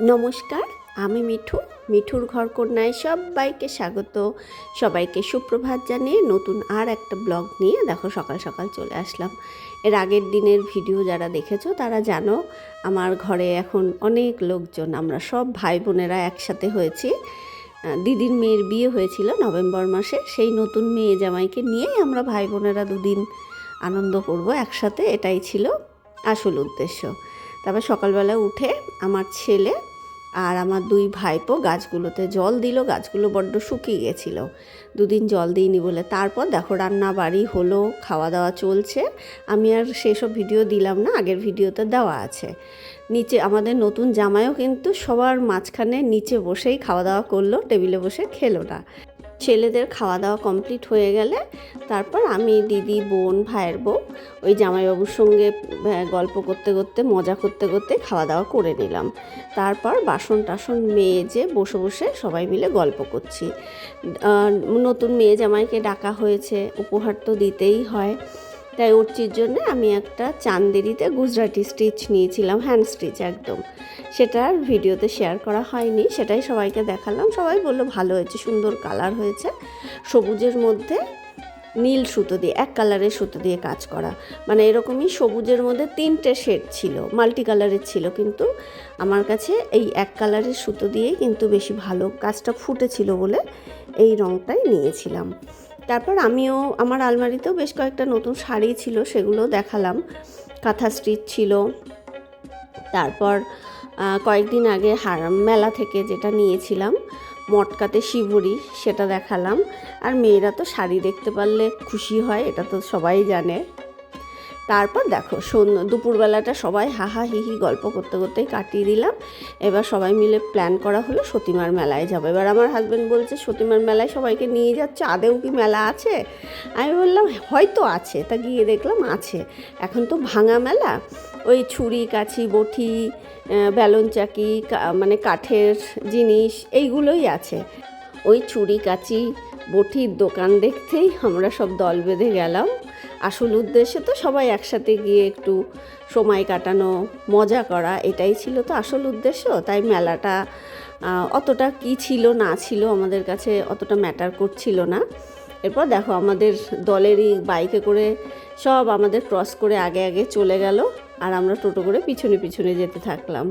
নমস্কার, আমি মিঠু। মিঠুর ঘর কন্যায় সবাইকে স্বাগত। সবাইকে সুপ্রভাত জানিয়ে নতুন আর একটা ব্লগ নিয়ে দেখো সকাল সকাল চলে আসলাম। এর আগের দিনের ভিডিও যারা দেখেছ, তারা জানো আমার ঘরে এখন অনেক লোকজন, আমরা সব ভাই বোনেরা একসাথে হয়েছি। দিদির মেয়ের বিয়ে হয়েছিল নভেম্বর মাসে, সেই নতুন মেয়ে জামাইকে নিয়েই আমরা ভাই বোনেরা দুদিন আনন্দ করব একসাথে, এটাই ছিল আসল উদ্দেশ্য। তারপর সকালবেলা উঠে আমার ছেলে আর আমার দুই ভাইপো গাছগুলোতে জল দিল, গাছগুলো বড্ড শুকিয়ে গেছিল। দুদিন জল দিইনি বলে। তারপর দেখো রান্না বাড়ি হলো খাওয়া দাওয়া চলছে। আমি আর সেসব ভিডিও দিলাম না, আগের ভিডিওতে দেওয়া আছে। নিচে আমাদের নতুন জামাইও কিন্তু সবার মাঝখানে নিচে বসেই খাওয়া দাওয়া করল, টেবিলে বসে খেলো না। ছেলেদের খাওয়া দাওয়া কমপ্লিট হয়ে গেলে তারপর আমি দিদি, বোন, ভাইয়ের বউ ওই জামাইবাবুর সঙ্গে গল্প করতে করতে, মজা করতে করতে খাওয়া দাওয়া করে নিলাম। তারপর বাসন টাসন মেজে বসে বসে সবাই মিলে গল্প করছি। নতুন মেয়ে জামাইকে ডাকা হয়েছে, উপহার তো দিতেই হয়। তাই ওরচির জন্য আমি একটা চান্দেরিতে গুজরাটি স্টিচ নিয়েছিলাম, হ্যান্ড স্টিচ একদম। সেটা ভিডিওতে শেয়ার করা হয়নি, সেটাই সবাইকে দেখালাম। সবাই বলল, ভালো হয়েছে, সুন্দর কালার হয়েছে। সবুজের মধ্যে নীল সুতো দিয়ে, এক কালারের সুতো দিয়ে কাজ করা। মানে এরকমই সবুজের মধ্যে তিনটে শেড ছিল মাল্টি কালারের ছিল, কিন্তু আমার কাছে এই এক কালারের সুতো দিয়েই কিন্তু বেশি ভালো কাজটা ফুটেছিল বলে এই রঙটাই নিয়েছিলাম। তারপর আমিও আমার আলমারিতেও বেশ কয়েকটা নতুন শাড়ি ছিল, সেগুলো দেখালাম। কাঁথা স্টিচ ছিল। তারপর কয়েকদিন আগে হার মেলা থেকে যেটা নিয়েছিলাম, মটকাতে শিবুরি, সেটা দেখালাম। আর মেয়েরা তো শাড়ি দেখতে পারলে খুশি হয়, এটা তো সবাই জানে। তারপর দেখো, সন্ধ্যা, দুপুরবেলাটা সবাই হাহা হিহি গল্প করতে করতেই কাটিয়ে দিলাম। এবার সবাই মিলে প্ল্যান করা হলো সতীমার মেলায় যাব। এবার আমার হাজব্যান্ড বলছে, সতীমার মেলায় সবাইকে নিয়ে যাচ্ছে, আদেও কি মেলা আছে? আমি বললাম, হয়তো আছে। তা গিয়ে দেখলাম আছে। এখন তো ভাঙা মেলা। ওই ছুরি কাছি বটি বেলুন চাকি মানে কাঠের জিনিস এইগুলোই আছে। ওই ছুরি, কাচি, বটির দোকান দেখতেই আমরা সব দল বেঁধে গেলাম। আসল উদ্দেশ্যে তো সবাই একসাথে গিয়ে একটু সময় কাটানো, মজা করা, এটাই ছিল তো আসল উদ্দেশ্য। তাই মেলাটা অতটা কি ছিল, না ছিল আমাদের কাছে অতটা ম্যাটার করছিল না। এরপর দেখো আমাদের দলেরই বাইকে করে সব আমাদের ক্রস করে আগে আগে চলে গেল, আর আমরা টোটো করে পিছনে পিছনে যেতে থাকলাম।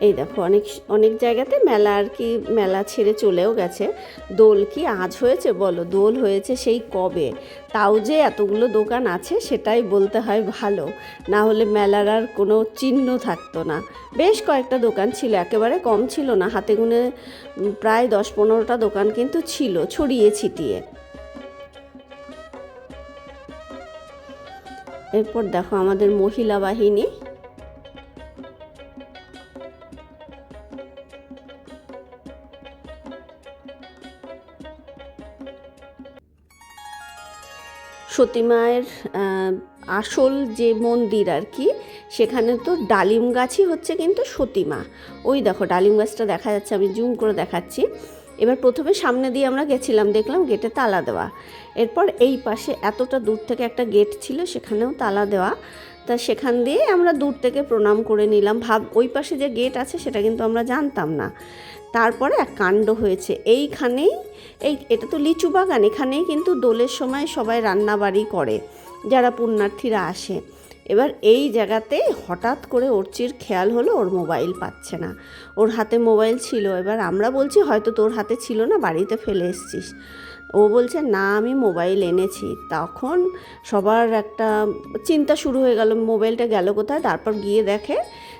এই দেখো, অনেক অনেক জায়গাতে মেলা আর কি, মেলা ছেড়ে চলেও গেছে। দোল কি আজ হয়েছে বলো? দোল হয়েছে সেই কবে? তাও যে এতগুলো দোকান আছে সেটাই বলতে হয় ভালো। না হলে মেলার আর কোনো চিহ্ন থাকতো না। বেশ কয়েকটা দোকান ছিল, একেবারে কম ছিল না। হাতে গুনে প্রায় দশ পনেরোটা দোকান কিন্তু ছিল, ছড়িয়ে ছিটিয়ে। এরপর দেখো আমাদের মহিলা বাহিনী। সতী মায়ের আসল যে মন্দির আর কি, সেখানে তো ডালিম গাছই হচ্ছে কিন্তু সতীমা ওই দেখো, ডালিম গাছটা দেখা যাচ্ছে, আমি জুম করে দেখাচ্ছি। এবার প্রথমে সামনে দিয়ে আমরা গেছিলাম, দেখলাম গেটে তালা দেওয়া। এরপর এই পাশে এতটা দূর থেকে একটা গেট ছিল, সেখানেও তালা দেওয়া। তা সেখান দিয়ে আমরা দূর থেকে প্রণাম করে নিলাম। ভাব, ওই পাশে যে গেট আছে সেটা কিন্তু আমরা জানতাম না। তারপরে এক কাণ্ড হয়েছে। এইখানেই, এই, এটা তো লিচু বাগান, এখানেই কিন্তু দোলের সময় সবাই রান্নাবাড়ি করে, যারা পুণ্যার্থীরা আসে। এবার এই জায়গাতে হঠাৎ করে ওরচির খেয়াল হলো, ওর মোবাইল পাচ্ছে না। ওর হাতে মোবাইল ছিল। এবার আমরা বলছি, হয়তো তোর হাতে ছিল না, বাড়িতে ফেলে এসছিস। ও বলছে, না, আমি মোবাইল এনেছি। তখন সবার একটা চিন্তা শুরু হয়ে গেল, মোবাইলটা গেল কোথায়? তারপর গিয়ে দেখে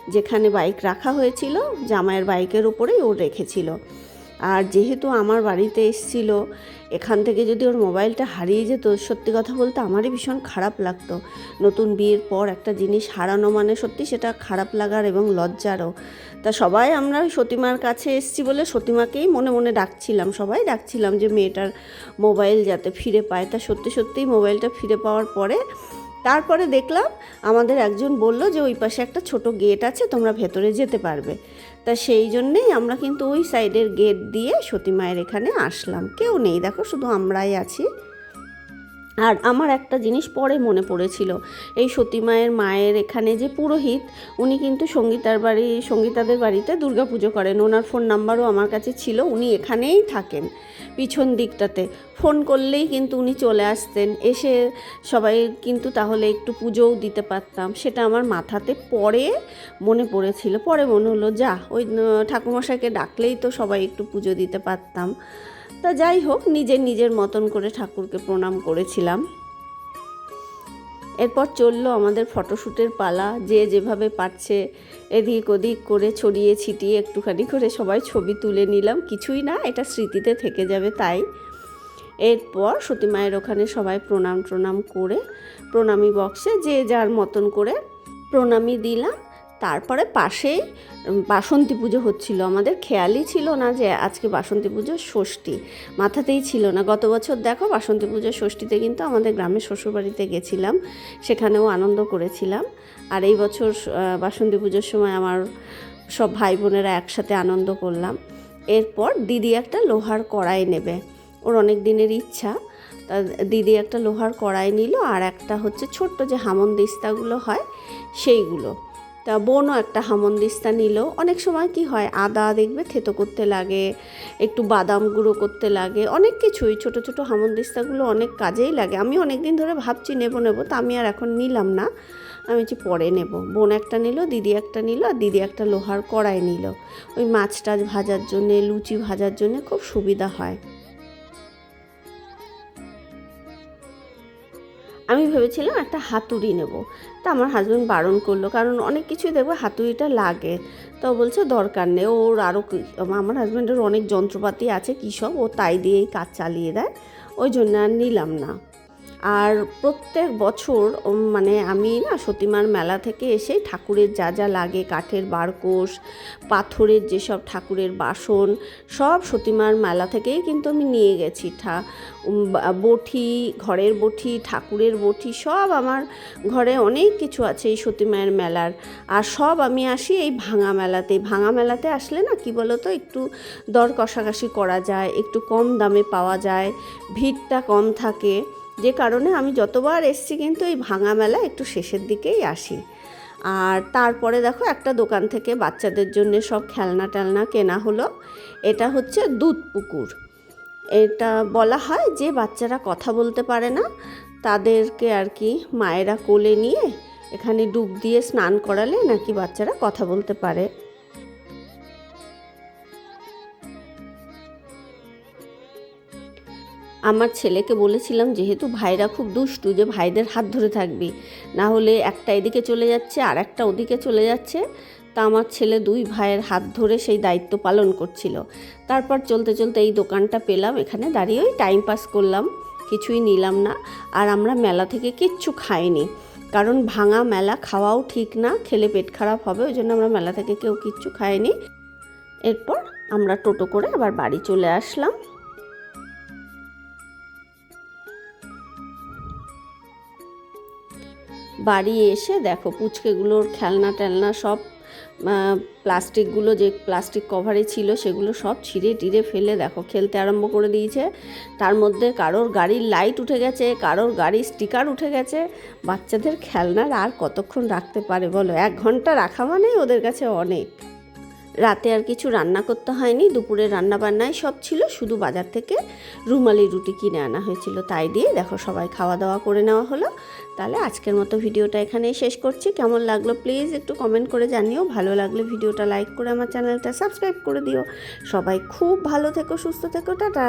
যেখানে বাইক রাখা হয়েছিল, জামাইয়ের বাইকের উপরেই ও রেখেছিল। আর যেহেতু আমার বাড়িতে এসছিল, এখান থেকে যদি ওর মোবাইলটা হারিয়ে যেত, সত্যি কথা বলতে আমারই ভীষণ খারাপ লাগতো। নতুন বিয়ের পর একটা জিনিস হারানো মানে সত্যি সেটা খারাপ লাগার এবং লজ্জারও। তা সবাই আমরা সতীমার কাছে এসছি বলে সতীমাকেই মনে মনে ডাকছিলাম, সবাই ডাকছিলাম যে মেয়েটার মোবাইল যাতে ফিরে পায়। তা সত্যি সত্যিই মোবাইলটা ফিরে পাওয়ার পরে তারপরে দেখলাম আমাদের একজন বলল যে ওই পাশে একটা ছোট গেট আছে, তোমরা ভেতরে যেতে পারবে। তা সেই জন্যেই আমরা কিন্তু ওই সাইডের গেট দিয়ে সতী মায়ের এখানে আসলাম। কেউ নেই, দেখো শুধু আমরাই আছি। আর আমার একটা জিনিস পরে মনে পড়েছিল এই সতী মায়ের মায়ের এখানে যে পুরোহিত উনি কিন্তু সঙ্গীতার বাড়ি সঙ্গীতাদের বাড়িতে দুর্গা পুজো করেন। ওনার ফোন নাম্বারও আমার কাছে ছিল উনি এখানেই থাকেন পিছন দিকটাতে। ফোন করলেই কিন্তু উনি চলে আসতেন এসে সবাই কিন্তু তাহলে একটু পুজোও দিতে পারতাম। সেটা আমার মাথাতে পরে মনে পড়েছিল। পরে মনে হলো যা ওই আহ, ঠাকুরমশাইকে ডাকলেই তো সবাই একটু পুজো দিতে পারতাম। তা যাই হোক, নিজের নিজের মতন করে ঠাকুরকে প্রণাম করেছিলাম। এরপর চলল আমাদের ফটোশ্যুটের পালা। যে যেভাবে পারছে, এদিক ওদিক করে ছড়িয়ে ছিটিয়ে একটুখানি করে সবাই ছবি তুলে নিলাম। কিছুই না, এটা স্মৃতিতে থেকে যাবে তাই। এরপর সতী মায়ের ওখানে সবাই প্রণাম প্রণাম করে প্রণামী বক্সে যে যার মতন করে প্রণামী দিলাম। তারপরে পাশেই বাসন্তী পুজো হচ্ছিল। আমাদের খেয়ালই ছিল না যে আজকে বাসন্তী পুজো ষষ্ঠী। মাথাতেই ছিল না। গত বছর দেখো, বাসন্তী পুজোর ষষ্ঠীতে কিন্তু আমাদের গ্রামের শ্বশুরবাড়িতে গেছিলাম। সেখানেও আনন্দ করেছিলাম। আর এই বছর বাসন্তী পুজোর সময় আমার সব ভাই বোনেরা একসাথে আনন্দ করলাম। এরপর দিদি একটা লোহার কড়াই নেবে। ওর অনেক দিনের ইচ্ছা। তা দিদি একটা লোহার কড়াই নিল আর একটা হচ্ছে ছোট্ট যে হামনদিস্তাগুলো হয়, সেইগুলো। তা বোনও একটা হামন্দিস্তা নিল। অনেক সময় কি হয়, আদা দেখবে থেতো করতে লাগে, একটু বাদাম গুঁড়ো করতে লাগে, অনেক কিছুই, ছোট ছোট হামন্দিস্তাগুলো অনেক কাজেই লাগে। আমি অনেক দিন ধরে ভাবছি নেব নেব, তা আমি আর এখন নিলাম না। আমি হচ্ছে পরে নেব। বোন একটা নিল, দিদি একটা নিল, আর দিদি একটা লোহার কড়াই নিল। ওই মাছ টাছ ভাজার জন্যে, লুচি ভাজার জন্যে খুব সুবিধা হয়। আমি ভেবেছিলাম একটা হাতুড়ি নেব। তা আমার হাজব্যান্ড বারণ করল, কারণ অনেক কিছুই দেখবে হাতুড়িটা লাগে। তো বলছে, দরকার নেই, ওর আরও আমার হাজব্যান্ডের অনেক যন্ত্রপাতি আছে, কী সব, ও তাই দিয়েই কাজ চালিয়ে দেয়। ওই জন্য আর নিলাম না। আর প্রত্যেক বছর মানে আমি না সতীমার মেলা থেকে এসে ঠাকুরের যা যা লাগে, কাঠের বারকোষ পাথরের যেসব ঠাকুরের বাসন, সব সতীমার মেলা থেকেই কিন্তু আমি নিয়ে গেছি। ঠা বটি ঘরের বটি ঠাকুরের বটি সব আমার ঘরে অনেক কিছু আছে এই সতীমায়ের মেলার। আর সব আমি আসি এই ভাঙা মেলাতে। ভাঙা মেলাতে আসলে না, কি বলো তো একটু দর কষাকষি করা যায়, একটু কম দামে পাওয়া যায়, ভিড়টা কম থাকে। যে কারণে আমি যতবার এসছি কিন্তু এই ভাঙা মেলা একটু শেষের দিকেই আসি। আর তারপরে দেখো একটা দোকান থেকে বাচ্চাদের জন্য সব খেলনা টেলনা কেনা হলো। এটা হচ্ছে দুধ পুকুর। এটা বলা হয় যে বাচ্চারা কথা বলতে পারে না, তাদেরকে আর কি মায়েরা কোলে নিয়ে এখানে ডুব দিয়ে স্নান করালে নাকি বাচ্চারা কথা বলতে পারে। আমার ছেলেকে বলেছিলাম, যেহেতু ভাইরা খুব দুষ্টু, যে ভাইদের হাত ধরে থাকবি, না হলে একটা এদিকে চলে যাচ্ছে আর একটা ওদিকে চলে যাচ্ছে। তা আমার ছেলে দুই ভাইয়ের হাত ধরে সেই দায়িত্ব পালন করছিল। তারপর চলতে চলতে এই দোকানটা পেলাম, এখানে দাঁড়িয়ে ওই টাইম পাস করলাম, কিছুই নিলাম না, আর আমরা মেলা থেকে কিচ্ছু খাইনি। কারণ ভাঙা মেলা খাওয়াও ঠিক না, খেলে পেট খারাপ হবে, ওই জন্য আমরা মেলা থেকে কেউ কিচ্ছু খাইনি। এরপর আমরা টোটো করে আবার বাড়ি চলে আসলাম। বাড়ি এসে দেখো পুচকেগুলোর খেলনা টেলনা সব প্লাস্টিকগুলো যে প্লাস্টিক কভারে ছিল সেগুলো সব ছিঁড়ে টিড়ে ফেলে দেখো খেলতে আরম্ভ করে দিয়েছে। তার মধ্যে কারোর গাড়ির লাইট উঠে গেছে, কারোর গাড়ির স্টিকার উঠে গেছে। বাচ্চাদের খেলনার আর কতক্ষণ রাখতে পারে বলো? এক ঘণ্টা রাখা মানেই ওদের কাছে অনেক। রাতে আর কিছু রান্না করতে হয়নি, দুপুরে রান্না বান্নায় সব ছিল, শুধু বাজার থেকে রুমালি রুটি কিনে আনা হয়েছিল তাই দিয়ে। দেখো সবাই খাওয়া দাওয়া করে নেওয়া হলো। তাহলে আজকের মতো ভিডিওটা এখানেই শেষ করছি। কেমন লাগল প্লিজ একটু কমেন্ট করে জানিও। ভালো লাগলে ভিডিওটা লাইক করে আমার চ্যানেলটা সাবস্ক্রাইব করে দিও। সবাই খুব ভালো থেকো, সুস্থ থেকো, টাটা!